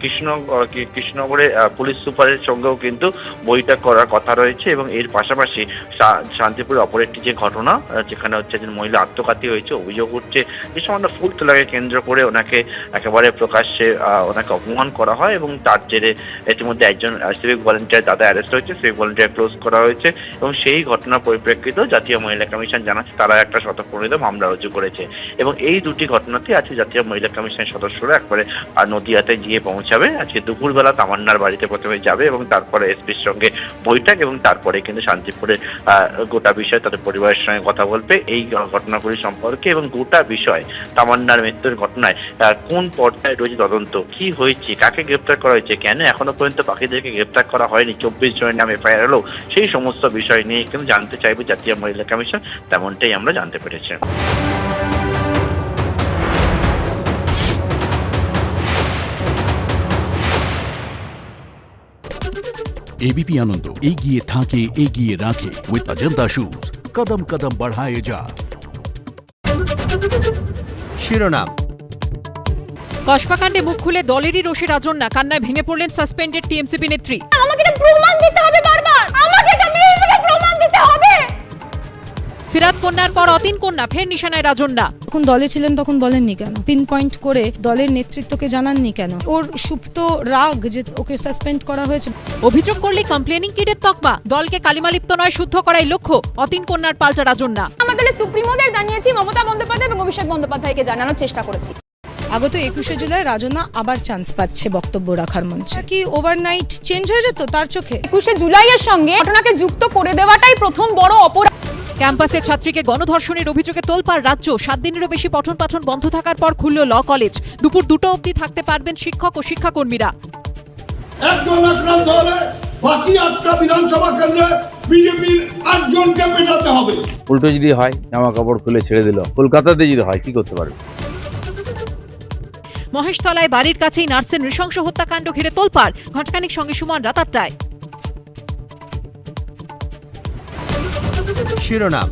কৃষ্ণ কৃষ্ণনগরের পুলিশ সুপারের সঙ্গেও কিন্তু বৈঠক করার কথা রয়েছে এবং এর পাশাপাশি শা- শান্তিপুরের অপর একটি যে ঘটনা যেখানে হচ্ছে একজন মহিলা আত্মঘাতী হয়েছে, অভিযোগ উঠছে যে সামান্য ফুল তোলাকে কেন্দ্র করে ওনাকে একেবারে প্রকাশ্যে ওনাকে অপমান করা হয় এবং তার জেরে ইতিমধ্যে একজন সিভিক ভলেন্টিয়ার দাদা অ্যারেস্ট হয়েছে সিভিক ভলেন্টিয়ার ক্লোজ করা হয়েছে এবং সেই ঘটনার পরিপ্রেক্ষিতেও জাতীয় মহিলা কমিশন জানাচ্ছে তারা একটা স্বতঃপ্রণীত মামলা রুজু করেছে এবং এই দুটি ঘটনাতে আছে জাতীয় মহিলা কমিশনের সদস্যরা একবারে নদিয়াতে গিয়ে পৌঁছাবে। আজকে দুপুরবেলা তামান্নার বাড়িতে প্রথমে যাবে এবং তারপরে এসপির সঙ্গে বৈঠক এবং তারপরে কিন্তু শান্তিপুরের গোটা বিষয় তাদের পরিবারের সঙ্গে কথা বলবে। এই ঘটনাগুলি সম্পর্কে এবং গোটা বিষয় তামান্নার মৃত্যুর ঘটনায় কোন পর্যায়ে রয়েছে তদন্ত, কি হয়েছে, কাকে গ্রেপ্তার করা হয়েছে, কেন এখনও পর্যন্ত পাখিদেরকে গ্রেপ্তার করা হয়নি, চব্বিশ জনের নামে এফআইআর হলো, সেই সমস্ত বিষয় নিয়ে কিন্তু জানতে চাইবে জাতীয় মহিলা কমিশন, তেমনটাই আমরা জানতে পেরেছি। এবিপি আনন্দ এগিয়ে থাকে এগিয়ে রাখে উইথ অজন্তা শুজ কদম কদম বাড়ায় যা শিরোনাম কসবাকাণ্ডে মুখ খুলে দলেরই রোষে রাজন্যা কান্নায় ভেঙে পড়লেন সাসপেন্ডেড টিএমসিপি নেত্রী ফিরাত কন্যার পর অতীন কন্যা ফের নিশানায় রাজন্যা। যখন দলে ছিলেন তখন বলেননি কেন? পিন পয়েন্ট করে দলের নেতৃত্বকে জানাননি কেন? ওর সুপ্ত রাগ যে ওকে সাসপেন্ড করা হয়েছে। অভিযোগ করলে কমপ্লেনিং কিডের তকমা। দলকে কালিমালিপ্ত নয় শুদ্ধ করাই লক্ষ্য। অতীন কন্যার পাল্টা রাজন্যা। আমরা দলের সুপ্রিমোদের জানিয়েছি মমতা বন্দ্যোপাধ্যায় এবং অভিষেক বন্দ্যোপাধ্যায়কে জানানোর চেষ্টা করেছি। আগত একুশে জুলাই রাজনা আবার চান্স পাচ্ছে বক্তব্য রাখার মঞ্চে। কি ওভারনাইট চেঞ্জ হয়ে যেত তার চোখে? একুশে জুলাইয়ের সঙ্গে ঘটনাকে যুক্ত করে দেওয়াটাই প্রথম বড় অপরাধ। ক্যাম্পাসে ছাত্রীকে গণধর্ষণের অভিযোগে তোলপার রাজ্য। সাত দিনেরও বেশি পঠন পাঠন বন্ধ থাকার পর খুলল ল কলেজ। দুপুর দুটো অবধি থাকতে পারবেন শিক্ষক ও শিক্ষাকর্মীরা। একজন আক্রান্ত হলে বাকি আটটা বিধানসভা কেন্দ্রে বিজেপির আটজনকে পেটাতে হবে। উল্টো যদি হয় জামা কাপড় খুলে ছেড়ে দিল। কলকাতাতে যদি হয় কি করতে পারবে? মহেশতলায় বাড়ির কাছেই নার্সের নৃশংস হত্যাকাণ্ড ঘিরে তোলপাড়। ঘটকানিক সঙ্গে সুমন রাত আটটায় শিরোনাম।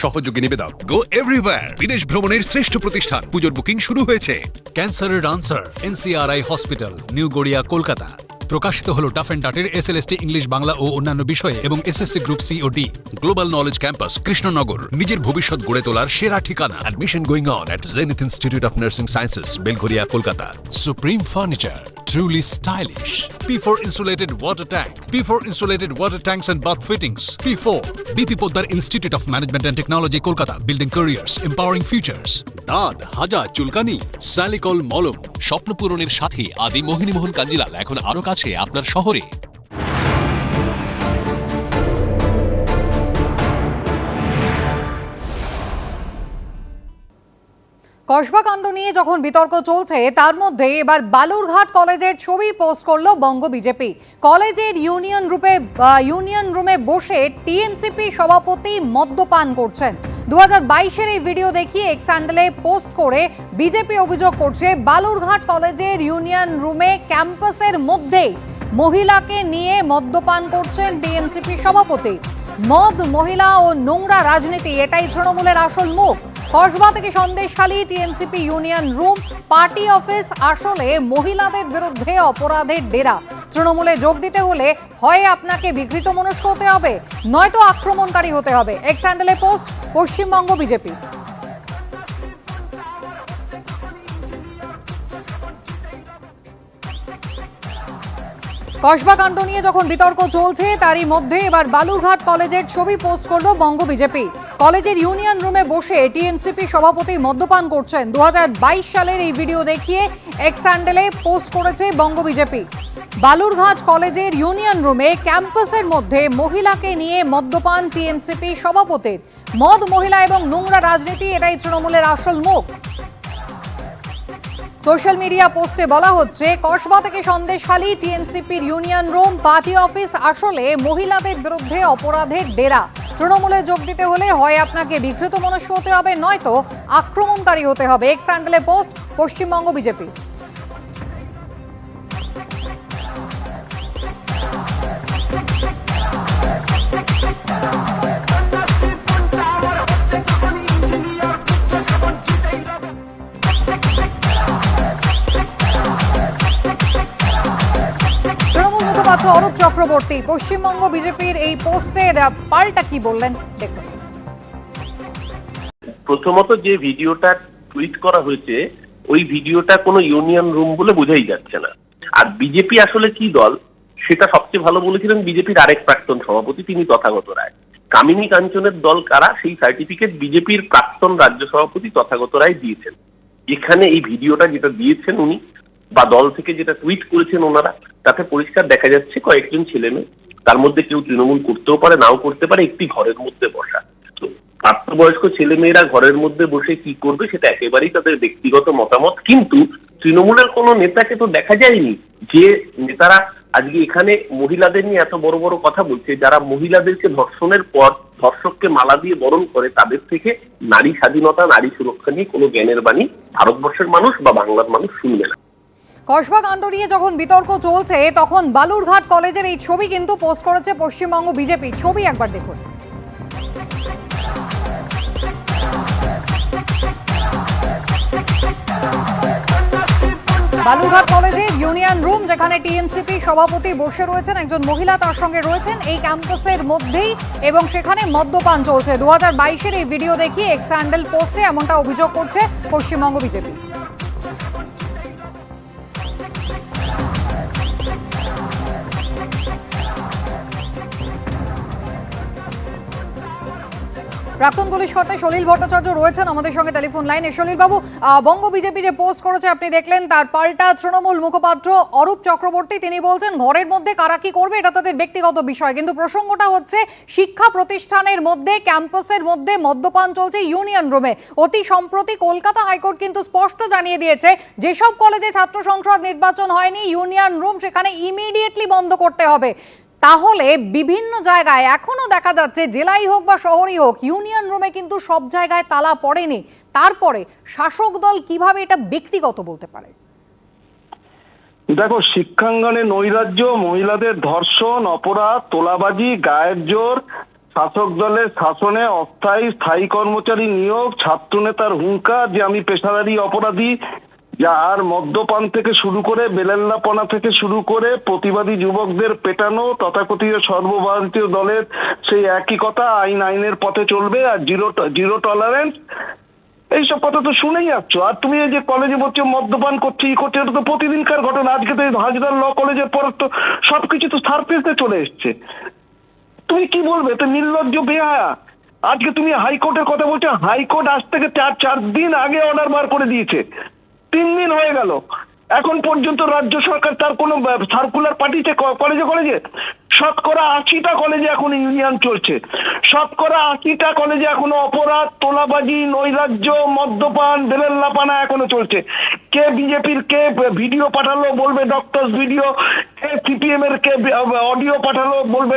সহযোগী নিবেদক গো এভরিওয়্যার বিদেশ ভ্রমণের শ্রেষ্ঠ প্রতিষ্ঠান। পুজোর বুকিং শুরু হয়েছে। ক্যান্সারের answer NCRI hospital new Garia Kolkata প্রকাশিত হলো টাফ অ্যান্ড ডাটের এসএলএসটি ইংলিশ বাংলা ও অন্যান্য বিষয়ে এবং এসএসসি গ্রুপ সি ও D global knowledge campus Krishnanagar. নিজের ভবিষ্যৎ গড়ে তোলার সেরা ঠিকানা। Admission going on at Zenith institute of nursing sciences Belgharia Kolkata supreme furniture truly stylish P4 insulated water tank. P4 insulated water tanks and bath fittings. P4 BP Poddar institute of management and technology Kolkata building careers empowering futures দাঁত হাজা চুলকানি স্যালিকল মলম। স্বপ্ন পূরণের সাথে আদি মোহিনীমোহন কাঞ্জিলাল এখন আরও কাছে আপনার শহরে। কসবাকাণ্ড নিয়ে যখন বিতর্ক চলছে, তার মধ্যে এবার বালুরঘাট কলেজের ছবি পোস্ট করল বঙ্গ বিজেপি। কলেজের ইউনিয়ন রূপে ইউনিয়ন রুমে বসে টিএমসিপি সভাপতি মদ্যপান করছেন। দু হাজার এই ভিডিও দেখিয়ে এক্স হ্যান্ডেলে পোস্ট করে বিজেপি অভিযোগ করছে, বালুরঘাট কলেজের ইউনিয়ন রুমে ক্যাম্পাসের মধ্যেই মহিলাকে নিয়ে মদ্যপান করছেন টিএমসিপি সভাপতি। মদ, মহিলা ও নোংরা রাজনীতি, এটাই তৃণমূলের আসল মুখ। কসবা থেকে Sandeshkhali, TMCP union room, party office আসলে মহিলাদের বিরুদ্ধে অপরাধের ডেরা। তৃণমূলে যোগ দিতে হলে হয় আপনাকে বিকৃত মনস্ক হতে হবে, নয়তো আক্রমণকারী হতে হবে। এক্স হ্যান্ডেলে পোস্ট, পশ্চিমবঙ্গ বিজেপি। কসবা কাণ্ড নিয়ে যখন বিতর্ক চলছে, তারই মধ্যে এবার বালুরঘাট কলেজের ছবি পোস্ট করল বঙ্গ বিজেপি। কলেজের ইউনিয়ন রুমে বসে টিএমসিপি সভাপতি মদ্যপান করছেন। দু হাজার বাইশ সালের এই ভিডিও দেখিয়ে এক্স হ্যান্ডেলে পোস্ট করেছে বঙ্গ বিজেপি। বালুরঘাট কলেজের ইউনিয়ন রুমে ক্যাম্পাসের মধ্যে মহিলাকে নিয়ে মদ্যপান টিএমসিপি সভাপতির। মদ, মহিলা এবং নোংরা রাজনীতি, এটাই তৃণমূলের আসল মুখ। সোশ্যাল মিডিয়া পোস্টে বলা হচ্ছে, কসবা থেকে সন্দেশখালী, টিএমসিপির ইউনিয়ন রুম, পার্টি অফিস আসলে মহিলাদের বিরুদ্ধে অপরাধের ডেরা। তৃণমূলে যোগ দিতে হলে হয় আপনাকে বিকৃত মনস্ক হতে হবে, নয়তো আক্রমণকারী হতে হবে। এক্স হ্যান্ডেলে পোস্ট, পশ্চিমবঙ্গ বিজেপি। মুখপাত্র অরূপ চক্রবর্তী। পশ্চিমবঙ্গ বিজেপির এই পোস্টের পাল্টা কি বললেন? দেখুন। প্রথমত যে ভিডিওটা টুইট করা হয়েছে, ওই ভিডিওটা কোনো ইউনিয়ন রুম বলে বোঝাই যাচ্ছে না। আর বিজেপি আসলে কি দল? সেটা সবচেয়ে ভালো বলেছিলেন বিজেপির আরেক প্রাক্তন সভাপতি, তিনি তথাগত রায়। কামিনী কাঞ্চনের দল কারা, সেই সার্টিফিকেট বিজেপির প্রাক্তন রাজ্য সভাপতি তথাগত রায় দিয়েছেন। এখানে এই ভিডিওটা যেটা দিয়েছেন উনি, বা দল থেকে যেটা টুইট করেছেন ওনারা তাতে পরিষ্কার দেখা যাচ্ছে কয়েকজন ছেলে মেয়ে তার মধ্যে কেউ তৃণমূল করতেও পারে, নাও করতে পারে, একটি ঘরের মধ্যে বসা। তো প্রাপ্তবয়স্ক ছেলে মেয়েরা ঘরের মধ্যে বসে কি করবে সেটা একেবারেই তাদের ব্যক্তিগত মতামত। কিন্তু তৃণমূলের কোনো নেতাকে তো দেখা যায়নি। যে নেতারা আজকে এখানে মহিলাদের নিয়ে এত বড় বড় কথা বলছে, যারা মহিলাদেরকে ধর্ষণের পর ধর্ষককে মালা দিয়ে বরণ করে, তাদের থেকে নারী স্বাধীনতা, নারী সুরক্ষা নিয়ে কোনো জ্ঞানের বাণী ভারতবর্ষের মানুষ বা বাংলার মানুষ শুনবে না। কসবা কাণ্ড নিয়ে যখন বিতর্ক চলছে, তখন বালুরঘাট কলেজের এই ছবি কিন্তু পোস্ট করেছে পশ্চিমবঙ্গ বিজেপি। ছবি একবার দেখুন। বালুরঘাট কলেজের ইউনিয়ন রুম, যেখানে টিএমসিপি সভাপতি বসে রয়েছেন, একজন মহিলা তার সঙ্গে রয়েছেন। এই ক্যাম্পাসের মধ্যেই এবং সেখানে মদ্যপান চলছে। দু হাজার এই ভিডিও দেখিয়ে এক্স হ্যান্ডেল পোস্টে এমনটা অভিযোগ করছে পশ্চিমবঙ্গ বিজেপি। প্রাক্তন পুলিশ কর্তা সলিল ভট্টাচার্য রয়েছেন আমাদের সঙ্গে টেলিফোন লাইনে। সলিল বাবু বঙ্গ বিজেপি যে পোস্ট করেছে, আপনি দেখলেন, তার পাল্টা তৃণমূল মুখপাত্র অরূপ চক্রবর্তী, তিনি বলছেন, ঘরের মধ্যে কারা কি করবে, এটা তাদের ব্যক্তিগত বিষয়। কিন্তু প্রসঙ্গটা হচ্ছে, শিক্ষা প্রতিষ্ঠানের মধ্যে, ক্যাম্পাসের মধ্যে মদ্যপান চলছে ইউনিয়ন রুমে। অতি সম্প্রতি কলকাতা হাইকোর্ট কিন্তু স্পষ্ট জানিয়ে দিয়েছে, যেসব কলেজে ছাত্র সংসদ নির্বাচন হয়নি, ইউনিয়ন রুম সেখানে ইমিডিয়েটলি বন্ধ করতে হবে। তাহলে বিভিন্ন জায়গায় এখনও দেখা যাচ্ছে, জেলাই হোক বা শহরই হোক, ইউনিয়ন রুমে কিন্তু সব জায়গায় তালা পড়েনি। তারপরে শাসক দল কীভাবে এটা ব্যক্তিগত বলতে পারে? দেখো, শিক্ষাঙ্গনে নৈরাজ্য, মহিলাদের ধর্ষণ, অপরাধ, তোলাবাজি, গায়ের জোর, শাসক দলের শাসনে অস্থায়ী স্থায়ী কর্মচারী নিয়োগ, ছাত্রনেতার হুঙ্কার, যে আমি পেশাদারি অপরাধী যা আর মদ্যপান থেকে শুরু করে বেলেল্লাপনা থেকে শুরু করে প্রতিবাদী যুবকদের পেটানো তথাকথিত সর্বভারতীয় দলের সেই একই কথা আইন আইনের পথে চলবে আর জিরো জিরো টলারেন্স, এইসব কথা তো শুনেই আসছো আর তুমি এই যে কলেজে বলছো মদ্যপান করছে, ই করছে, এটা তো প্রতিদিনকার ঘটনা। আজকে তো হাজরার ল কলেজের পর তো সবকিছু তো সারফেসে চলে এসছে। তুমি কি বলবে? তো নির্লজ্জ বেহায়া। আজকে তুমি হাইকোর্টের কথা বলছো, হাইকোর্ট আজ থেকে চার চার দিন আগে অর্ডার বার করে দিয়েছে। তিন দিন হয়ে গেল। এখন পর্যন্ত রাজ্য সরকার তার কোনো সার্কুলার পাঠিয়েছে কলেজে কলেজে শতকরা আশিটা কলেজে এখন ইউনিয়ন চলছে। শতকরা আশিটা কলেজে এখনও অপরাধ, তোলাবাজি, নৈরাজ্য, মদ্যপান বেলেল্লাপানা এখনও চলছে। কে বিজেপির কে ভিডিও পাঠালো বলবে ডক্টরস ভিডিও কে সিপিএম এর কে অডিও পাঠালো বলবে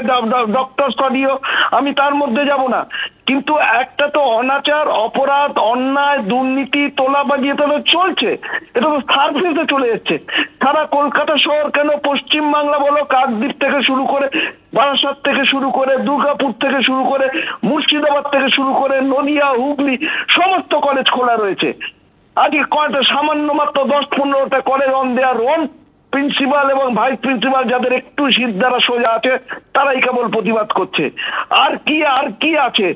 ডক্টরস অডিও আমি তার মধ্যে যাব না। কিন্তু একটা তো অনাচার, অপরাধ, অন্যায়, দুর্নীতি, তোলাবাজি, এটা তো চলছে। এটা তো সার্ফেসে চলে যাচ্ছে সারা কলকাতা শহর কেন পশ্চিম বাংলা বলো, কাকদ্বীপ থেকে শুরু করে বারাসাত থেকে শুরু করে দুর্গাপুর থেকে শুরু করে মুর্শিদাবাদ থেকে শুরু করে নদিয়া, হুগলি, সমস্ত কলেজ খোলা রয়েছে। সামান্য মাত্র দশ পনেরোটা কলেজ অন প্রিন্সিপাল এবং ভাইস প্রিন্সিপাল যাদের একটু দ্বারা সোজা আছে, তারাই কেবল প্রতিবাদ করছে। আর কি আর কি আছে?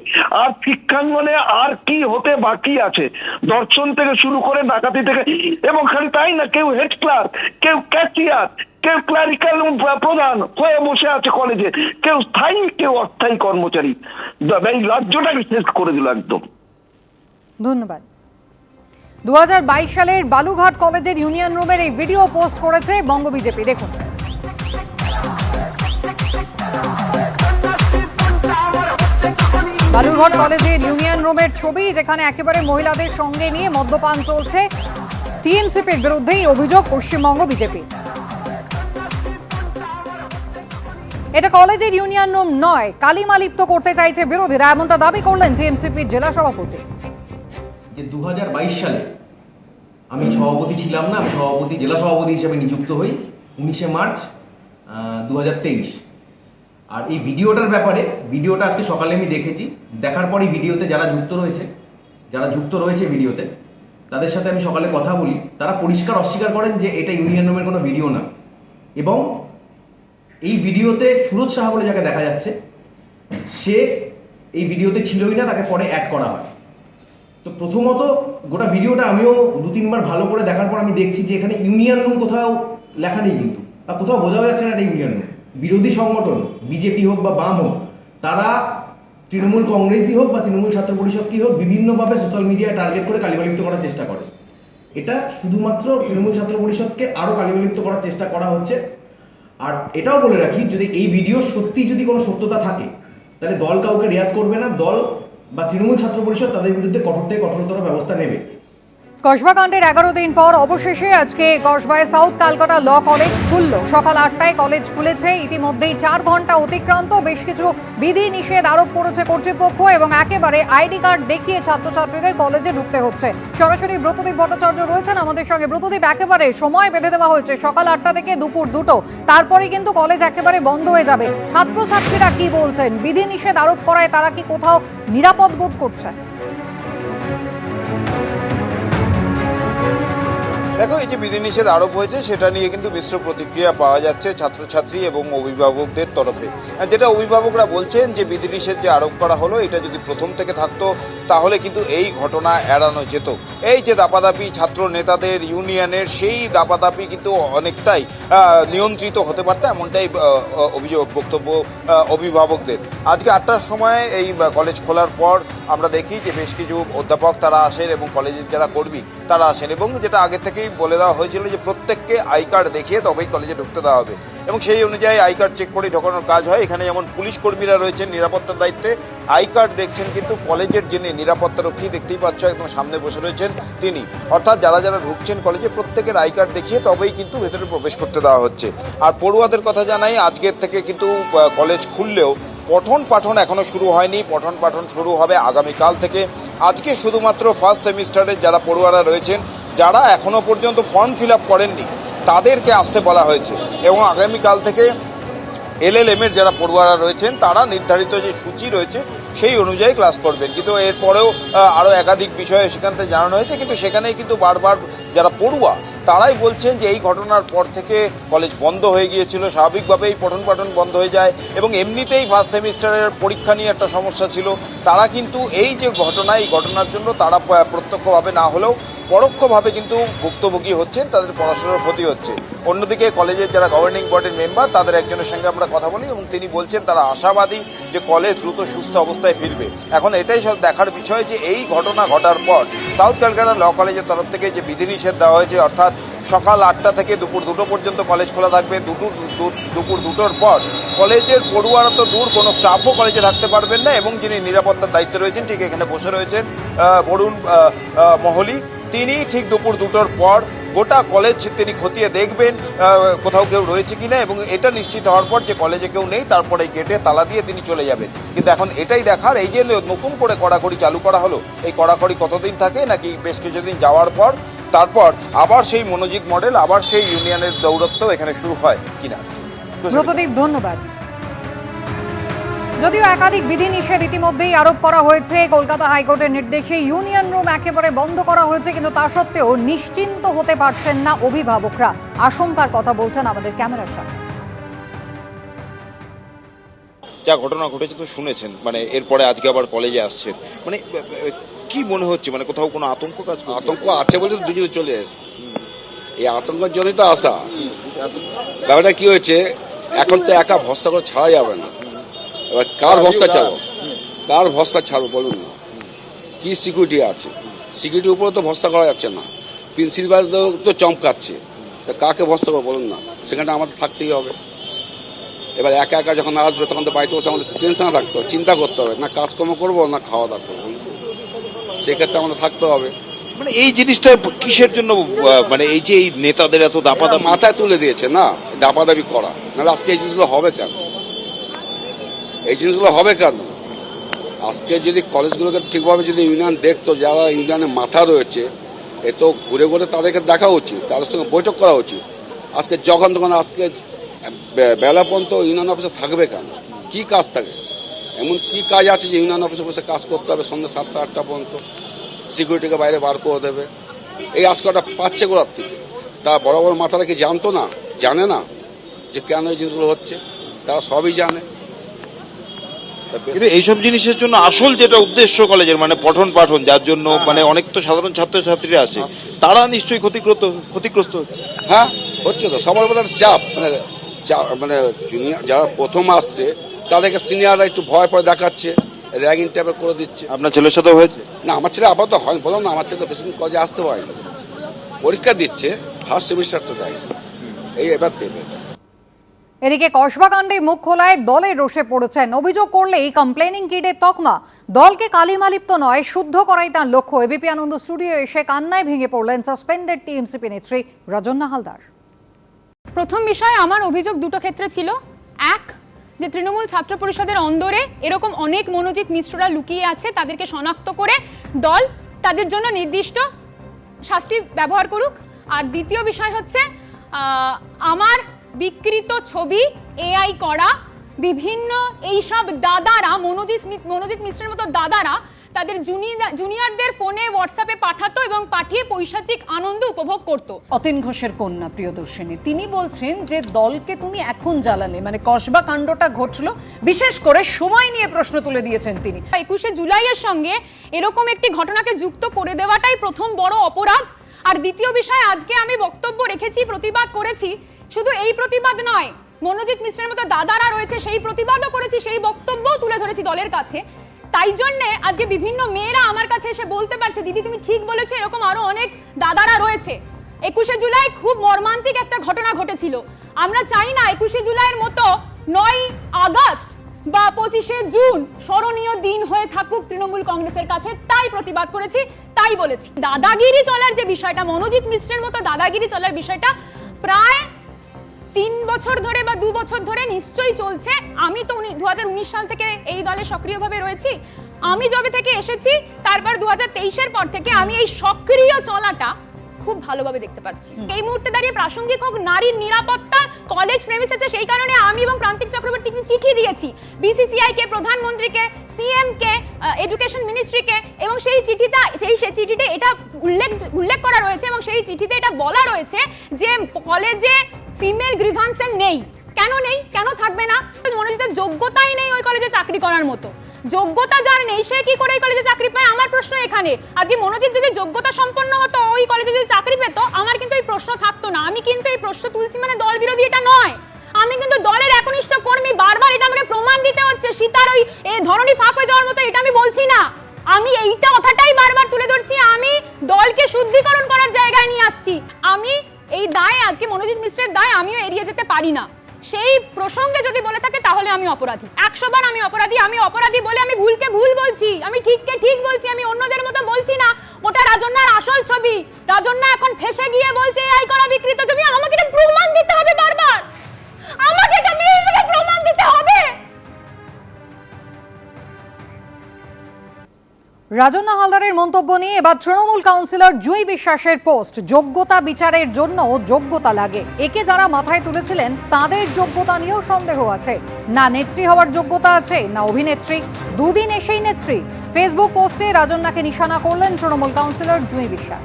আর শিক্ষাঙ্গনে আর কি হতে বাকি আছে? দর্শন থেকে শুরু করে ডাকাতি থেকে, এবং খালি তাই না, কেউ হেড ক্লার্ক কেউ ক্যাশিয়ার কেউ ক্লারিক্যাল প্রধান হয়ে বসে আছে কলেজে কেউ স্থায়ী, কেউ অস্থায়ী কর্মচারী। এই রাজ্যটাকে শেষ করে দিল একদম। ধন্যবাদ। দু সালের বালুঘাট কলেজের ইউনিয়ন রুমের এই ভিডিও পোস্ট করেছে বঙ্গ বিজেপি দেখুন। বালুরঘাট কলেজের ইউনিয়ন রুমের ছবি, যেখানে একেবারে মহিলাদের সঙ্গে নিয়ে মদ্যপান চলছে। টিএমসিপির বিরুদ্ধেই অভিযোগ পশ্চিমবঙ্গ বিজেপি এটা কলেজের ইউনিয়ন রুম নয় কালিমালিপ্ত করতে চাইছে বিরোধীরা। এমনটা দাবি করলেন টিএমসিপির জেলা সভাপতি। যে দু হাজার বাইশ সালে আমি সভাপতি ছিলাম না সভাপতি, জেলা সভাপতি হিসেবে নিযুক্ত হই উনিশে মার্চ দু হাজার তেইশ। আর এই ভিডিওটার ব্যাপারে, ভিডিওটা আজকে সকালে আমি দেখেছি। দেখার পরই ভিডিওতে যারা যুক্ত রয়েছে, যারা যুক্ত রয়েছে ভিডিওতে, তাদের সাথে আমি সকালে কথা বলি। তারা পরিষ্কার অস্বীকার করেন যে এটা ইউনিয়ন রুমের কোনো ভিডিও না। এবং এই ভিডিওতে সুরজ সাহা বলে যাকে দেখা যাচ্ছে, সে এই ভিডিওতে ছিলই না তাকে পরে অ্যাড করা হয়। তো প্রথমত গোটা ভিডিওটা আমিও দু তিনবার ভালো করে দেখার পর আমি দেখছি যে এখানে ইউনিয়ন রুম কোথাও লেখা নেই কিন্তু। বা কোথাও বোঝাও যাচ্ছে না এটা ইউনিয়ন রুম। বিরোধী সংগঠন, বিজেপি হোক বা বাম হোক, তারা তৃণমূল কংগ্রেসই হোক বা তৃণমূল ছাত্র পরিষদ কি হোক বিভিন্নভাবে সোশ্যাল মিডিয়ায় টার্গেট করে কালিমালিপ্ত করার চেষ্টা করে। এটা শুধুমাত্র তৃণমূল ছাত্র পরিষদকে আরও কালিমালিপ্ত করার চেষ্টা করা হচ্ছে। আর এটাও বলে রাখি, যদি এই ভিডিও সত্যি যদি কোনো সত্যতা থাকে, তাহলে দল কাউকে রেয়াত করবে না। দল বা তৃণমূল ছাত্র পরিষদ তাদের বিরুদ্ধে কঠোর থেকে কঠোরতর ব্যবস্থা নেবে। কসবা কাণ্ডের এগারো দিন পর অবশেষে আজকে কসবায় সাউথ ক্যালকাটা ল কলেজ খুলল। সকাল আটটায় কলেজ খুলেছে। ইতিমধ্যেই চার ঘণ্টা অতিক্রান্ত। বেশ কিছু বিধি নিষেধ আরোপ করেছে কর্তৃপক্ষ এবং একেবারে আইডি কার্ড দেখিয়ে ছাত্রছাত্রীদের কলেজে ঢুকতে হচ্ছে। সরাসরি ব্রতদীপ ভট্টাচার্য রয়েছেন আমাদের সঙ্গে। ব্রতদীপ, একেবারে সময় বেঁধে দেওয়া হয়েছে। সকাল আটটা থেকে দুপুর দুটো। তারপরে কিন্তু কলেজ একেবারে বন্ধ হয়ে যাবে। ছাত্রছাত্রীরা কি বলছেন? বিধি নিষেধ আরোপ করায় তারা কি কোথাও নিরাপদ বোধ করছেন দেখো, এই যে বিধিনিষেধ আরোপ হয়েছে, সেটা নিয়ে কিন্তু মিশ্র প্রতিক্রিয়া পাওয়া যাচ্ছে ছাত্রছাত্রী এবং অভিভাবকদের তরফে। যেটা অভিভাবকরা বলছেন যে বিধিনিষেধ যে আরোপ করা হলো, এটা যদি প্রথম থেকে থাকতো, তাহলে কিন্তু এই ঘটনা এড়ানো যেত। এই যে দাপাদাপি ছাত্র নেতাদের ইউনিয়নের, সেই দাপাদাপি কিন্তু অনেকটাই নিয়ন্ত্রিত হতে পারত, এমনটাই অভিযোগ, বক্তব্য অভিভাবকদের। আজকে আটটার সময় এই কলেজ খোলার পর আমরা দেখি যে বেশ কিছু অধ্যাপক তারা আসেন এবং কলেজের যারা কর্মী, তারা আসেন এবং যেটা আগে থেকেই বলে দেওয়া হয়েছিল যে প্রত্যেককে আই কার্ড দেখিয়ে তবেই কলেজে ঢুকতে দেওয়া হবে। এবং সেই অনুযায়ী আই কার্ড চেক করে ঢোকানোর কাজ হয়। এখানে যেমন পুলিশ কর্মীরা রয়েছেন, নিরাপত্তার দায়িত্বে আই কার্ড দেখছেন কিন্তু কলেজের যিনি নিরাপত্তা রক্ষী দেখতেই পাচ্ছ একদম সামনে বসে রয়েছেন তিনি। অর্থাৎ যারা যারা ঢুকছেন কলেজে প্রত্যেকের আই কার্ড দেখিয়ে তবেই কিন্তু ভেতরে প্রবেশ করতে দেওয়া হচ্ছে। আর পড়ুয়াদের কথা জানাই, আজকের থেকে কিন্তু কলেজ খুললেও পঠন পাঠন এখনও শুরু হয়নি। পঠন পাঠন শুরু হবে আগামীকাল থেকে। আজকে শুধুমাত্র ফার্স্ট সেমিস্টারের যারা পড়ুয়ারা রয়েছেন যারা এখনও পর্যন্ত ফর্ম ফিল আপ করেননি, তাদেরকে আসতে বলা হয়েছে এবং আগামীকাল থেকে এলএলএমের যারা পড়ুয়ারা রয়েছেন, তারা নির্ধারিত যে সূচি রয়েছে, সেই অনুযায়ী ক্লাস করবেন। কিন্তু এরপরেও আরও একাধিক বিষয়ে সেখান থেকে জানানো হয়েছে, কিন্তু সেখানেই কিন্তু বারবার যারা পড়ুয়া তারাই বলছেন যে এই ঘটনার পর থেকে কলেজ বন্ধ হয়ে গিয়েছিল, স্বাভাবিকভাবেই পঠন পাঠন বন্ধ হয়ে যায় এবং এমনিতেই ফার্স্ট সেমিস্টারের পরীক্ষা নিয়ে একটা সমস্যা ছিল। তারা কিন্তু এই যে ঘটনা, এই ঘটনার জন্য তারা প্রত্যক্ষভাবে না হলেও পরোক্ষভাবে কিন্তু ভুক্তভোগী হচ্ছেন, তাদের পড়াশোনার ক্ষতি হচ্ছে। অন্যদিকে কলেজের যারা গভর্নিং বডির মেম্বার তাদের একজনের সঙ্গে আমরা কথা বলি এবং তিনি বলছেন তারা আশাবাদী যে কলেজ দ্রুত সুস্থ অবস্থায় ফিরবে। এখন এটাই সব দেখার বিষয় যে এই ঘটনা ঘটার পর সাউথ ক্যালকাটা ল কলেজের তরফ থেকে যে বিধিনিষেধ দেওয়া হয়েছে, অর্থাৎ সকাল আটটা থেকে দুপুর দুটো পর্যন্ত কলেজ খোলা থাকবে। দুটো দুপুর দুটোর পর কলেজের পড়ুয়ারা তো দূর, কোনো স্টাফও কলেজে থাকতে পারবেন না এবং যিনি নিরাপত্তার দায়িত্বে রয়েছেন, ঠিক এখানে বসে রয়েছেন বরুণ মহলি। তিনি ঠিক দুপুর দুটোর পর গোটা কলেজ তিনি খতিয়ে দেখবেন কোথাও কেউ রয়েছে কি না এবং এটা নিশ্চিত হওয়ার পর যে কলেজে কেউ নেই, তারপরে গেটে তালা দিয়ে তিনি চলে যাবেন। কিন্তু এখন এটাই দেখার, এই যে নতুন করে কড়াকড়ি চালু করা হলো, এই কড়াকড়ি কতদিন থাকে নাকি বেশ কিছুদিন যাওয়ার পর তারপর আবার সেই মনোজিৎ মডেল, আবার সেই ইউনিয়নের দৌরত্ব এখানে শুরু হয় কিনা? ব্রতদীপ, ধন্যবাদ। যদিও একাধিক বিধিনিষেধ ইতিমধ্যেই আরোপ করা হয়েছে, কলকাতা হাইকোর্টের নির্দেশে ইউনিয়ন রুম একেবারে বন্ধ করা হয়েছে, কিন্তু তা সত্ত্বেও নিশ্চিন্ত হতে পারছেন না অভিভাবকরা। আশঙ্কার কথা বলছেন আমাদের ক্যামেরার সামনে। যা ঘটনা ঘটেছে তো শুনেছেন মানে এরপরে আজকে আবার কলেজে আসছেন। মানে কি মনে হচ্ছে? মানে কোথাও কোনো আতঙ্ক কাজ আতঙ্ক আছে বলে তো দুজনে চলে এসছে। এই আতঙ্কের জন্যই তো আসা। ব্যাপারটা কি হয়েছে এখন তো একা ভরসা করে ছাড়া যাবে না। এবার কার ভরসা ছাড়ো কার ভরসা ছাড়ো বলুন না। কি সিকিউরিটি আছে? সিকিউরিটির উপরে তো ভরসা করা যাচ্ছে না। প্রিন্সিপাল তো চমকাচ্ছে। তা কাকে ভরসা করব বলুন না। সেখানটা আমাদের থাকতেই হবে। এবার একা একা যখন আসবে তখন তো বাড়িতে বসে আমাদের টেনশনে থাকতে হবে চিন্তা করতে হবে না কাজকর্ম করব না খাওয়া দাওয়া করব। সেক্ষেত্রে আমাদের থাকতে হবে। মানে এই জিনিসটা কিসের জন্য মানে এই যে এই নেতাদের এত দাপা এটা মাথায় তুলে দিয়েছে না দাপাদাবি করা। নাহলে আজকে এই জিনিসগুলো হবে কেন? এই জিনিসগুলো হবে কেন? আজকে যদি কলেজগুলোকে ঠিকভাবে যদি ইউনিয়ন দেখতো যারা ইউনিয়নে মাথা রয়েছে এ তো ঘুরে ঘুরে তাদেরকে দেখা উচিত তাদের সঙ্গে বৈঠক করা উচিত। আজকে যখন তখন আজকে বেলা পর্যন্ত ইউনিয়ন অফিসে থাকবে কেন? কি কাজ থাকে? এমন কি কাজ আছে যে ইউনিয়ন অফিসে বসে কাজ করতে হবে সন্ধ্যে সাতটা আটটা পর্যন্ত? সিকিউরিটিকে বাইরে বার করে দেবে। এই আজকটা পাচ্ছে কোথার থেকে। তা বড় বড় মাথারা কি জানতো না? জানে না যে কেন এই জিনিসগুলো হচ্ছে? তারা সবই জানে। কিন্তু এইসব জিনিসের জন্য আসল যেটা উদ্দেশ্য কলেজের মানে পঠন পাঠন যার জন্য মানে অনেক তো সাধারণ ছাত্রছাত্রীরা আছে তারা নিশ্চয়ই ক্ষতিগ্রস্ত ক্ষতিগ্রস্ত হ্যাঁ হচ্ছে তো। সবার উপর চাপ মানে মানে জুনিয়র যারা প্রথম আসছে তাদেরকে সিনিয়ররা একটু ভয় ভয় দেখাচ্ছে র্যাগিং টাইপের করে দিচ্ছে। আপনার ছেলের সাথে হয়েছে? না আমার ছেলে আপাতত হয় বললাম না আমার ছেলে তো বেশি দিন কলেজে আসতে পারেনি পরীক্ষা দিচ্ছে ফার্স্ট সেমিস্টারটা দেয় এই এবার দেবে। এদিকে কসবাকাণ্ডে মুখ খোলায় দলের রোষে পড়েছেন। অভিযোগ করলেই কমপ্লেনিং কিডের তকমা। দলকে কালিমালিপ্ত নয় শুদ্ধ করাই তার লক্ষ্য। এবিপি আনন্দ স্টুডিও এসে কান্নায় ভেঙে পড়লেন সাসপেন্ডেড টিএমসিপি নেত্রী রজন্না হালদার। প্রথম বিষয়, আমার অভিযোগ দুটো ক্ষেত্রে ছিল। এক, যে তৃণমূল ছাত্র পরিষদের অন্দরে এরকম অনেক মনোজিৎ মিশ্ররা লুকিয়ে আছে, তাদেরকে শনাক্ত করে দল তাদের জন্য নির্দিষ্ট শাস্তি ব্যবহার করুক। আর দ্বিতীয় বিষয় হচ্ছে আমার বিকৃত ছবি, এআই করা, বিভিন্ন এইসব দাদারা মনোজিৎ মনোজিৎ মিশ্রের মতো দাদারা তাদের জুনিয়র জুনিয়রদের ফোনে হোয়াটসঅ্যাপে পাঠাতো এবং পাঠিয়ে পৈশাচিক আনন্দ উপভোগ করত। অতীন ঘোষের কন্যা প্রিয়দর্শিনী। তিনি বলছেন যে দলকে তুমি এখন জ্বালালে। মানে কসবা কাণ্ডটা ঘটলো। বিশেষ করে সময় নিয়ে প্রশ্ন তুলে দিয়েছেন তিনি। একুশে জুলাইয়ের সঙ্গে এরকম একটি ঘটনাকে যুক্ত করে দেওয়াটাই প্রথম বড় অপরাধ। আর দ্বিতীয় বিষয় আজকে আমি বক্তব্য রেখেছি প্রতিবাদ করেছি। শুধু এই প্রতিবাদ নয় মনোজিৎ মিশ্রের মতো দাদারা রয়েছে সেই প্রতিবাদও করেছি সেই বক্তব্যও তুলে ধরেছি দলের কাছে। তাই জন্যে আজকে বিভিন্ন মেয়েরা আমার কাছে এসে বলতে পারছে, দিদি, তুমি ঠিক বলেছ, এরকম আরও অনেক দাদারা রয়েছে। একুশে জুলাই খুব মর্মান্তিক একটা ঘটনা ঘটেছিল। আমরা চাই না একুশে জুলাইয়ের মতো নয় আগস্ট বা পঁচিশে জুন স্মরণীয় দিন হয়ে থাকুক তৃণমূল কংগ্রেসের কাছে। তাই প্রতিবাদ করেছি, তাই বলেছি। দাদাগিরি চলার যে বিষয়টা, মনোজিৎ মিশ্রের মতো দাদাগিরি চলার বিষয়টা, প্রায় তিন বছর ধরে বা দু বছর ধরে নিশ্চয়ই চলছে। আমি তো দুহাজার উনিশ সাল থেকে এই দলে সক্রিয়ভাবে রয়েছি। আমি যবে থেকে এসেছি তারপর দু হাজার পর থেকে আমি এই সক্রিয় চলাটা খুব ভালোভাবে দেখতে পাচ্ছি। এই মুহূর্তে দাঁড়িয়ে প্রাসঙ্গিক হোক নারীর নিরাপত্তা কলেজ প্রেমিসেসে সেই কারণে আমি এবং প্রান্তিক চক্রবর্তী চিঠি দিয়েছি। বিসিসিআই কে প্রধানমন্ত্রীকে সিএম কে এডুকেশন মিনিস্ট্রিকে এবং সেই চিঠিটা সেই সেই চিঠিতে এটা উল্লেখ উল্লেখ করা রয়েছে এবং সেই চিঠিতে এটা বলা রয়েছে যে কলেজে ফিমেল গ্রিভান্সেল নেই। কেন নেই? কেন থাকবে না? মনোজিতের যোগ্যতাই নেই ওই কলেজে চাকরি করার মতো। যোগ্যতা যার নেই, সে কি করে ওই কলেজে চাকরি পায়? আমার প্রশ্ন এখানে। আজকে মনোজিৎ যদি যোগ্যতা সম্পন্ন হতো, ওই কলেজে যদি চাকরি পেত, আমার কিন্তু এই প্রশ্ন থাকতো না। আমি কিন্তু এই প্রশ্ন তুলছি মানে দল বিরোধী এটা নয়। আমি কিন্তু দলের একনিষ্ঠ কর্মী, বারবার এটা আমাকে প্রমাণ দিতে হচ্ছে। সীতার ওই, এ ধরনী ফাঁক হয়ে যাওয়ার মতো এটা আমি বলছি না। আমি এইটা কথাটাই বারবার তুলে ধরছি। আমি দলকে শুদ্ধিকরণ করার জায়গায় নিয়ে আসছি। আমি এই দায় আজকে মনোজিৎ মিশ্রের দায় আমিও এড়িয়ে যেতে পারি না। সেই প্রসঙ্গে যদি বলে থাকে, তাহলে আমি অপরাধী। একশো বার আমি অপরাধী আমি অপরাধী বলে আমি ভুলকে ভুল বলছি, আমি ঠিককে ঠিক বলছি, আমি অন্যদের মতো বলছি না। ওটা রাজন্যার আসল ছবি। রাজন্যা এখন ফেসে গিয়ে বলছে, এই করা বিকৃত ছবি, আমাকে প্রমাণ দিতে হবে বারবার। আমাকে প্রমাণ দিতে হবে। রাজন্না হালদারের মন্তব্য নিয়ে এবার তৃণমূল কাউন্সিলর জুই বিশ্বাসের পোস্ট। যোগ্যতা বিচারের জন্য যোগ্যতা লাগে। একে যারা মাথায় তুলেছিলেন, তাদের যোগ্যতা নিয়েও সন্দেহ আছে। না নেত্রী হওয়ার যোগ্যতা আছে, না অভিনেত্রী। দুদিন এসেই নেত্রী। ফেসবুক পোস্টে রাজন্নাকে নিশানা করলেন তৃণমূল কাউন্সিলর জুই বিশ্বাস।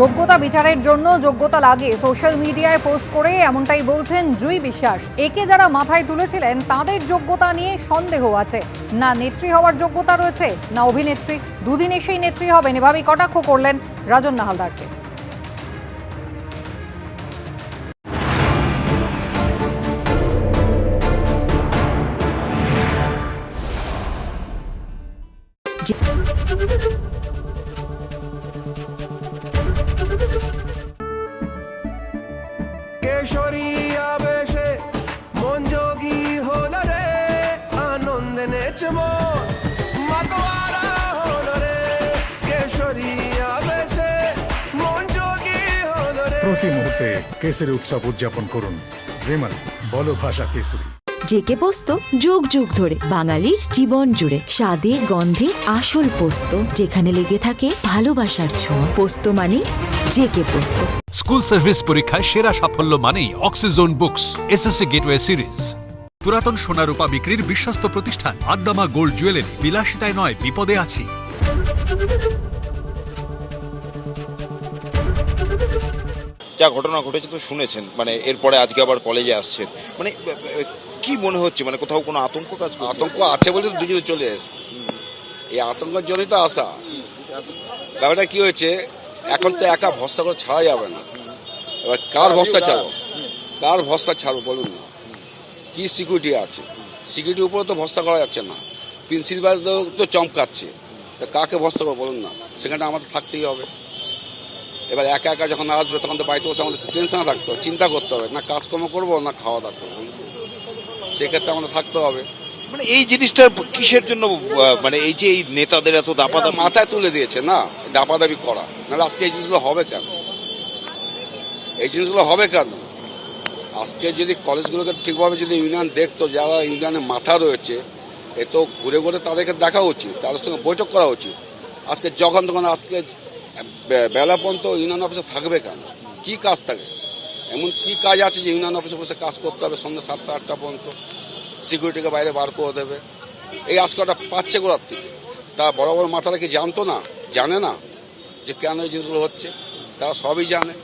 যোগ্যতা বিচারের জন্য যোগ্যতা লাগে। সোশ্যাল মিডিয়ায় পোস্ট করে এমনটাই বলছেন জুই বিশ্বাস। একে যারা মাথায় তুলেছিলেন, তাদের যোগ্যতা নিয়ে সন্দেহ আছে। না নেত্রী হওয়ার যোগ্যতা রয়েছে, না অভিনেত্রী। দুদিনে সেই নেত্রী হবেন। এভাবেই কটাক্ষ করলেন রাজন হালদারকে কেসরি উৎসব উদযাপন করুন। বিমল বলো ভাষা কেসরি। জেকে পোস্ত যুগ যুগ ধরে। বাঙালির জীবন জুড়ে। স্বাদে গন্ধে আসল পোস্ত যেখানে লেগে থাকে ভালোবাসার ছোঁয়া। পোস্ত মানে জেকে পোস্ত। স্কুল সার্ভিস পরীক্ষায় সেরা সাফল্য মানেই Oxyzone books SSC gateway series. পুরাতন সোনা রূপা বিক্রির বিশ্বস্ত প্রতিষ্ঠান আদ্দামা গোল্ড জুয়েলারি। বিলাসিতায় নয় বিপদে আছি। যা ঘটনা ঘটেছে তো শুনেছেন মানে এরপরে আজকে আবার কলেজে আসছেন। মানে কি মনে হচ্ছে? মানে কোথাও কোনো আতঙ্ক কাজ আতঙ্ক আছে বলে তো দুজনে চলে এসছে। এই আতঙ্কের জন্যই তো আসা। ব্যাপারটা কি হয়েছে, এখন তো একা ভরসা করে ছাড়া যাবে না। এবার কার ভরসা ছাড়ো কার ভরসা ছাড়ো বলুন না। কি সিকিউরিটি আছে? সিকিউরিটির উপরে তো ভরসা করা যাচ্ছে না। প্রিন্সিপাল তো চমকাচ্ছে। তা কাকে ভরসা করব বলুন না। সেখানে আমাদের থাকতেই হবে। এবার একা একা যখন আসবে তখন তো বাড়িতে বসে আমাদের টেনশনে থাকতে হবে চিন্তা করতে হবে না কাজকর্ম করব না খাওয়া দাওয়া করব। সেক্ষেত্রে আমাদের থাকতে হবে। মানে এই জিনিসটা কিসের জন্য মানে এই যে এই নেতাদের এত দাপাদাপি? মাথায় তুলে দিয়েছে না? দাপাদাবি করা। নাহলে আজকে এই জিনিসগুলো হবে কেন? এই জিনিসগুলো হবে কেন? আজকে যদি কলেজগুলোকে ঠিকভাবে যদি ইউনিয়ন দেখতো যারা ইউনিয়নে মাথা রয়েছে এ তো ঘুরে ঘুরে তাদেরকে দেখা উচিত তাদের সঙ্গে বৈঠক করা উচিত। আজকে যখন তখন আজকে বেলা পর্যন্ত ইউনিয়ন অফিসে থাকবে কেন? কি কাজ থাকে? এমন কি কাজ আছে যে ইউনিয়ন অফিসে বসে কাজ করতে হবে সন্ধ্যা সাতটা আটটা পর্যন্ত? সিকিউরিটিকে বাইরে বার করে দেবে। এই আজকালটা পাচ্ছে গোড়ার থেকে। তারা বড় বড় মাথারা কি জানতো না? জানে না যে কেন এই জিনিসগুলো হচ্ছে? তারা সবই জানে।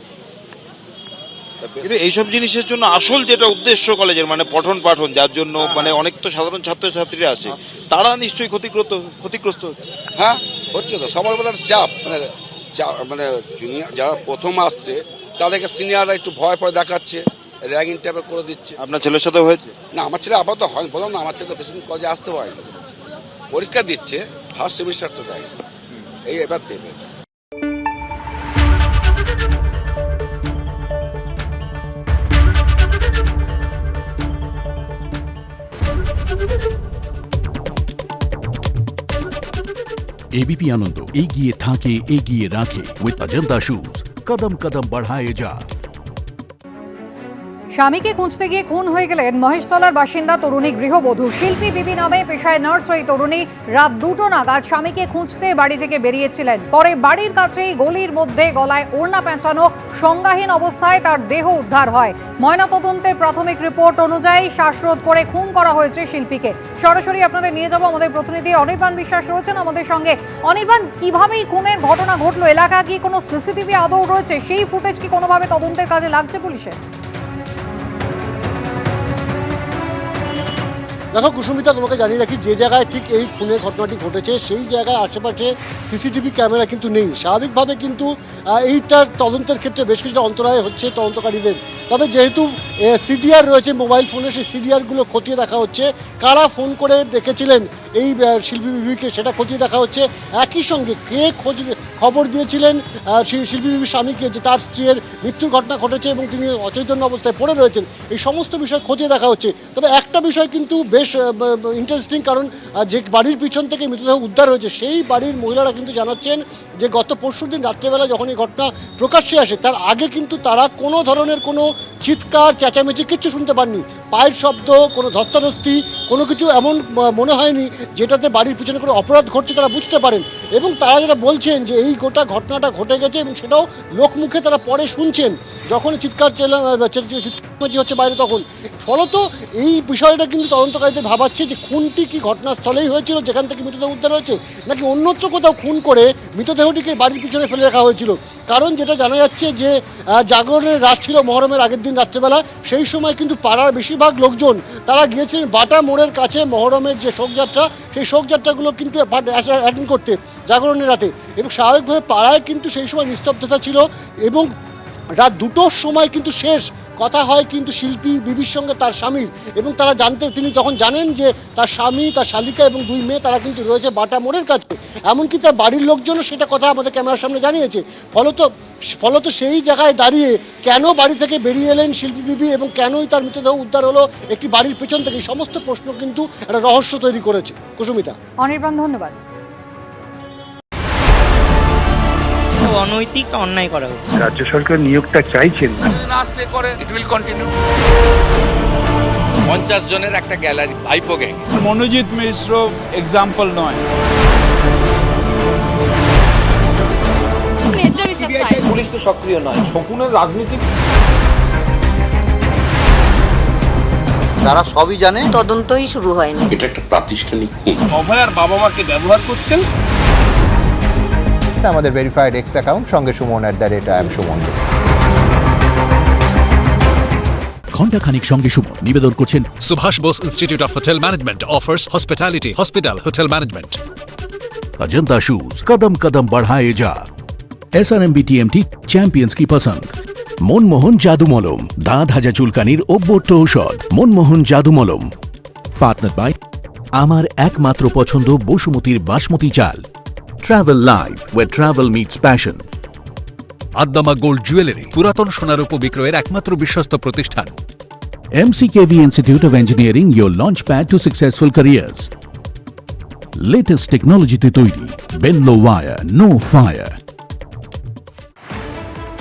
কিন্তু এইসব জিনিসের জন্য আসল যেটা উদ্দেশ্য কলেজের মানে পঠন পাঠন যার জন্য মানে অনেক তো সাধারণ ছাত্রছাত্রীরা আছে তারা নিশ্চয়ই ক্ষতিগ্রস্ত ক্ষতিগ্রস্ত হ্যাঁ হচ্ছে তো সবার একটা চাপ। মানে মানে জুনিয়র যারা প্রথম আসছে তাদেরকে সিনিয়ররা একটু ভয় ভয় দেখাচ্ছে র্যাগিং টাইপের করে দিচ্ছে। আপনার ছেলের সাথে হয়েছে? না আমার ছেলে আপাতত হয় বললাম না আমার ছেলে তো বেশি দিন কলেজে আসতে পারে পরীক্ষা দিচ্ছে ফার্স্ট সেমিস্টারটা দেয় এই এবার দেবে एबीपी आनंद एगिए थाके एगिए राखे विद अजंता शूज कदम कदम बढ़ाए जा স্বামীকে খুঁজতে গিয়ে খুন হয়ে গেলেন মহেশতলার বাসিন্দা তরুণী গৃহবধূ। শিল্পী বিবি নামে পেশায় নার্স ওই তরুণী। রাত দুটো নাগাদ স্বামীকে খুঁজতে বাড়ি থেকে বেরিয়েছিলেন। পরে বাড়ির কাছেই গলির মধ্যে গলায় ওড়না পেঁচানো সংজ্ঞাহীন অবস্থায় তার দেহ উদ্ধার হয়। ময়নাতদন্তের প্রাথমিক রিপোর্ট অনুযায়ী শ্বাসরোধ করে খুন করা হয়েছে শিল্পীকে। সরাসরি আপনাদের নিয়ে যাব আমাদের প্রতিনিধি অনির্বাণ বিশ্বাস রয়েছেন আমাদের সঙ্গে। অনির্বাণ কীভাবে খুনের ঘটনা ঘটলো? এলাকা কি কোনো সিসিটিভি আদৌ রয়েছে? সেই ফুটেজ কি কোনোভাবে তদন্তের কাজে লাগছে পুলিশের? দেখো, কুসুমিতা, তোমাকে জানিয়ে রাখি, যে জায়গায় ঠিক এই খুনের ঘটনাটি ঘটেছে, সেই জায়গায় আশেপাশে সিসিটিভি ক্যামেরা কিন্তু নেই। স্বাভাবিকভাবে কিন্তু এইটার তদন্তের ক্ষেত্রে বেশ কিছুটা অন্তরায় হচ্ছে তদন্তকারীদের। তবে যেহেতু সিডিআর রয়েছে মোবাইল ফোনে, সেই সিডিআরগুলো খতিয়ে দেখা হচ্ছে। কারা ফোন করে ডেকেছিলেন এই শিল্পী বিবিকে, সেটা খতিয়ে দেখা হচ্ছে। একই সঙ্গে কে খোঁজ, খবর দিয়েছিলেন শিল্পী বিবির স্বামীকে, যে তার স্ত্রীর মৃত্যুর ঘটনা ঘটেছে এবং তিনি অচৈতন্য অবস্থায় পড়ে রয়েছেন, এই সমস্ত বিষয় খতিয়ে দেখা হচ্ছে। তবে একটা বিষয় কিন্তু বেশ ইন্টারেস্টিং কারণ যে বাড়ির পিছন থেকে মৃতদেহ উদ্ধার হয়েছে, সেই বাড়ির মহিলারা কিন্তু জানাচ্ছেন যে গত পরশু দিন রাত্রেবেলা যখন এই ঘটনা প্রকাশ্যে আসে, তার আগে কিন্তু তারা কোনো ধরনের কোনো চিৎকার, চেঁচামেচি কিচ্ছু শুনতে পাননি। পায়ের শব্দ, কোনো ধস্তাধস্তি, কোনো কিছু এমন মনে হয়নি যেটাতে বাড়ির পিছনে কোনো অপরাধ ঘটছে তারা বুঝতে পারেন। এবং তারা যেটা বলছেন যে এই গোটা ঘটনাটা ঘটে গেছে এবং সেটাও লোকমুখে তারা পরে শুনছেন, যখন চিৎকার চেলা চিৎকারমাচি হচ্ছে বাইরে তখন। ফলত এই বিষয়টা কিন্তু তদন্তকারীদের ভাবাচ্ছে যে খুনটি কি ঘটনাস্থলেই হয়েছিল, যেখান থেকে মৃতদেহ উদ্ধার হয়েছে, নাকি অন্যত্র কোথাও খুন করে মৃতদেহটিকে বাড়ির পিছনে ফেলে রাখা হয়েছিল। কারণ যেটা জানা যাচ্ছে যে জাগরণের রাত ছিল মহরমের আগের দিন রাত্রেবেলা, সেই সময় কিন্তু পাড়ার বেশিরভাগ লোকজন, তারা গিয়েছিলেন বাটা মোড়ের কাছে মহরমের যে শোকযাত্রা, সেই শোকযাত্রাগুলো কিন্তু অ্যাটেন্ড করতে জাগরণের রাতে। এবং স্বাভাবিকভাবে পাড়ায় কিন্তু সেই সময় নিস্তব্ধতা ছিল এবং রাত দুটোর সময় কিন্তু শেষ কথা হয় কিন্তু শিল্পী বিবির সঙ্গে তার স্বামীর। এবং তারা জানতে, তিনি যখন জানেন যে তার স্বামী, তার শালিকা এবং দুই মেয়ে, তারা কিন্তু রয়েছে বাটা মোড়ের কাছে। এমনকি তার বাড়ির লোকজনও সেটা কথা আমাদের ক্যামেরার সামনে জানিয়েছে। ফলত ফলত সেই জায়গায় দাঁড়িয়ে কেন বাড়ি থেকে বেরিয়ে এলেন শিল্পী বিবি এবং কেনই তার মৃতদেহ উদ্ধার হলো একটি বাড়ির পেছন থেকে? সমস্ত প্রশ্ন কিন্তু একটা রহস্য তৈরি করেছে। কুসুমিতা। অনির্বাণ, ধন্যবাদ। অনৈতিক অন্যায় করা হচ্ছে। রাজ্য সরকার নিয়োগটা চাইছেন না। না স্টে করে ইট উইল কন্টিনিউ পঞ্চাশ জনের একটা গ্যালারি ভাইপো গ্যাং মনোজিৎ মিশ্র এক্সাম্পল নয়। পুলিশ তো সক্রিয় নয় শকুনের রাজনীতি তারা সবই জানে। তদন্তই শুরু হয়নি। এটা একটা প্রাতিষ্ঠানিক খুন। অভয়ার বাবা মাকে ব্যবহার করছেন? আমাদের ভেরিফাইড এক্স অ্যাকাউন্ট সঙ্গে Suman at the rate I M Suman ঘন্টা খানিক সঙ্গে সুমন নিবেদন করছেন Subhash Bose institute of hotel management offers hospitality hospital hotel management Ajanta shoes कदम कदम बढ़ाए जा S R M B TMT champions কি পছন্দ মনমোহন জাদু মলম দাঁত হাজা চুলকানির অব্যর্থ ঔষধ মনমোহন জাদু মলম পার্টনার বাই আমার একমাত্র পছন্দ বসুমতির বাসমতি চাল Travel live way travel meets passion আদ্দামা গোল্ড জুয়েলারি পুরাতন সোনার উপ বিক্রয়ের একমাত্র বিশ্বস্ত প্রতিষ্ঠান। MCKV Institute of Engineering, your launchpad to successful careers. Latest technology তৈরি বেনলো ওয়ার নো ফায়ার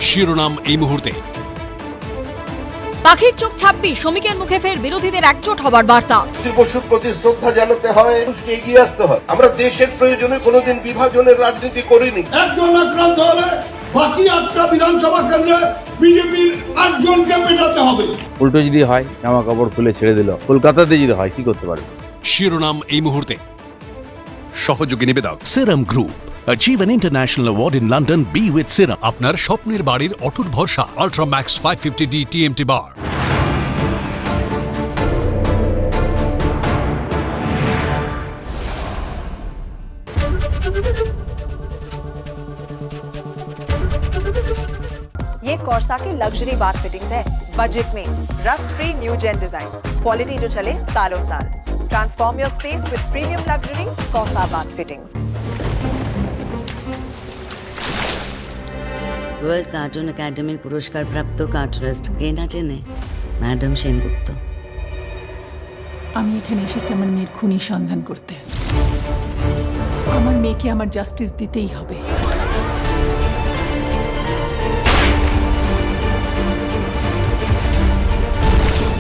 শিরোনাম এই মুহূর্তে। পাখির চোখ ছাপ্পি শ্রমিকের মুখে ফের বিরোধীদের একজোট হবার বার্তা। পশুর প্রতি শ্রদ্ধা জানাতে হয় মানুষকে এগিয়ে আসতে হয়। আমরা দেশের প্রয়োজনে কোনোদিন বিভাজনের রাজনীতি করিনি। একজন আক্রান্ত হলে বাকি আটটা বিধানসভা কেন্দ্রে বিজেপির আটজনকে পেটাতে হবে। উল্টো যদি হয় জামা কাপড় খুলে ছেড়ে দিল। কলকাতাতে যদি হয় কি করতে পারবে? শিরোনাম এই মুহূর্তে। সহযোগী নিবেদক সেরাম Group. Achieve an international award in London. Be with Serum. আপনার স্বপ্নের বাড়ির অটুট ভরসা Ultramax five fifty D TMT bar ये कौरसा की लग्जरी बार फिटिंग्स है बजट में rust free new gen design quality जो चले सालों साल transform your space with premium luxury Kaursa bar fittings world cartoon একাডেমির পুরস্কার প্রাপ্ত কার্টুনিস্ট কে না চেনে ম্যাডাম সেনগুপ্ত আমি এখানে এসেছি আমার মেয়ের খুনি সন্ধান করতে। আমার মেয়েকে আমার জাস্টিস দিতেই হবে।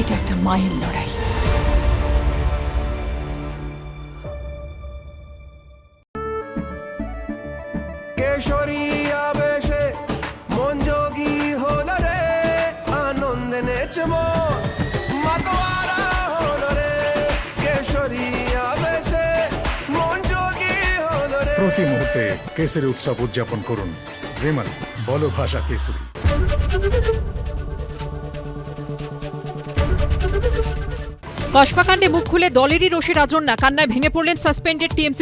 এটা একটা মায়ের লড়াই। কেসরি উৎসব উদযাপন করুন। রেমাল, বলো ভাষা কেসরি। কসবাকাণ্ডে মুখ খুলে দলেরই রোষে রাজন্যা কান্নায় ভেঙে পড়লেন সাসপেন্ডেড টিএমসি